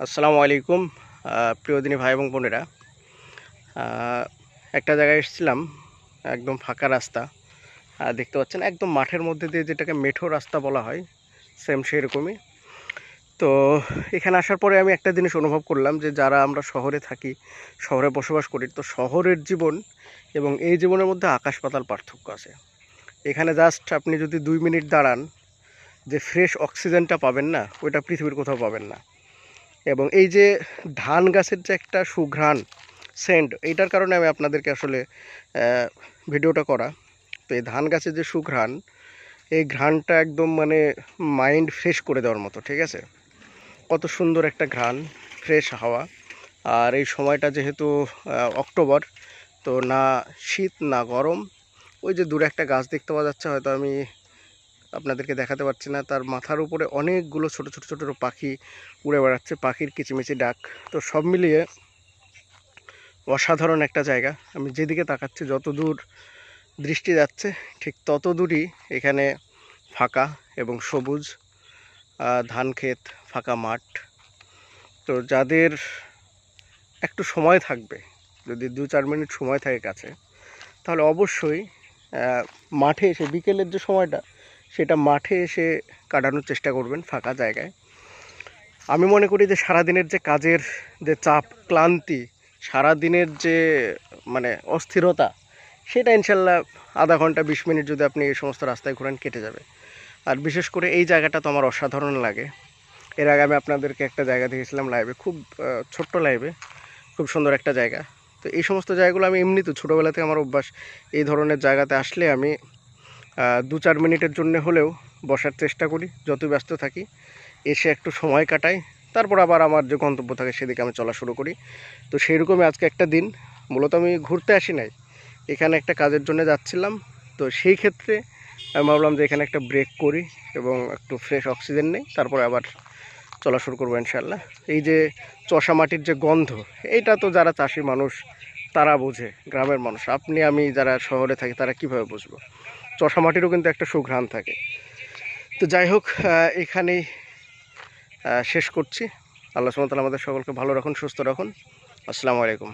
আসসালামু আলাইকুম আহ, প্রিয়দিনী ভাই এবং বোনেরা। একটা জায়গায় এসেছিলাম একদম ফাঁকা রাস্তা। দেখতে পাচ্ছেন একদম মাঠের মধ্যে দিয়ে যেটাকে মেঠো রাস্তা বলা হয় সেম সেরকমই। তো এখানে আসার পরে আমি একটা জিনিস অনুভব করলাম যে যারা আমরা শহরে থাকি শহরে বসবাস করি তো শহরের জীবন এবং এই জীবনের মধ্যে আকাশ পাতাল পার্থক্য আছে। এখানে জাস্ট আপনি যদি দুই মিনিট দাঁড়ান যে ফ্রেশ অক্সিজেনটা পাবেন না ওইটা পৃথিবীর কোথাও পাবেন না। এবং এই যে ধান গাছের যে একটা সুঘ্রাণ সেন্ট, এইটার কারণে আমি আপনাদেরকে আসলে ভিডিওটা করা। তো এই ধান গাছের যে সুঘ্রাণ, এই ঘ্রাণটা একদম মানে মাইন্ড ফ্রেশ করে দেওয়ার মতো, ঠিক আছে? কত সুন্দর একটা ঘ্রাণ ফ্রেশ হাওয়া। আর এই সময়টা যেহেতু অক্টোবর, তো না শীত, না গরম, ওই যে দূরে একটা গাছ দেখতে পাওয়া যাচ্ছে, হয়তো আমি আপনাদেরকে দেখাতে পারছি না। তার মাথার উপরে অনেকগুলো ছোট ছোট ছোট পাখি উড়ে বেড়াচ্ছে। পাখির কিচিমিচি ডাক। তো সব মিলিয়ে অসাধারণ একটা জায়গা। আমি যেদিকে তাকাচ্ছি যত দূর দৃষ্টি যাচ্ছে, ঠিক তত দূরই এখানে ফাঁকা এবং সবুজ ধান ক্ষেত, ফাঁকা মাঠ। তো যাদের একটু সময় থাকবে, যদি দু চার মিনিট সময় থাকে কাছে, তাহলে অবশ্যই মাঠে এসে বিকেলের যে সময়টা সেটা মাঠে এসে কাটানোর চেষ্টা করবেন ফাঁকা জায়গায়। আমি মনে করি যে সারাদিনের যে কাজের যে চাপ, ক্লান্তি, সারাদিনের যে মানে অস্থিরতা, সেটা ইনশাল্লাহ আধা ঘণ্টা, বিশ মিনিট যদি আপনি এই সমস্ত রাস্তায় ঘোরেন, কেটে যাবে। আর বিশেষ করে এই জায়গাটা তো আমার অসাধারণ লাগে। এর আগে আমি আপনাদেরকে একটা জায়গা দেখেছিলাম লাইভে খুব ছোট্ট লাইভে খুব সুন্দর একটা জায়গা। তো এই সমস্ত জায়গাগুলো আমি এমনি তো ছোটোবেলা থেকে আমার অভ্যাস, এই ধরনের জায়গাতে আসলে আমি দু চার মিনিটের জন্য হলেও বসার চেষ্টা করি যত ব্যস্ত থাকি। এসে একটু সময় কাটাই, তারপর আবার আমার যে গন্তব্য থাকে সেদিকে আমি চলা শুরু করি। তো সেই রকমই আজকে একটা দিন, মূলত আমি ঘুরতে আসি নাই, এখানে একটা কাজের জন্য যাচ্ছিলাম। তো সেই ক্ষেত্রে আমি ভাবলাম যে এখানে একটা ব্রেক করি এবং একটু ফ্রেশ অক্সিজেন নেই, তারপরে আবার চলা শুরু করব ইনশাল্লাহ এই যে চষা মাটির যে গন্ধ, এইটা তো যারা চাষি মানুষ, তারা বোঝে, গ্রামের মানুষ। আপনি, আমি যারা শহরে থাকি, তারা কীভাবে বুঝব? চষা মাটিরও কিন্তু একটা সুঘ্রাণ থাকে। তো যাই হোক এখানেই শেষ করছি। আল্লাহ সুমতাল আমাদের সকলকে ভালো রাখুন, সুস্থ রাখুন। আসসালামু আলাইকুম।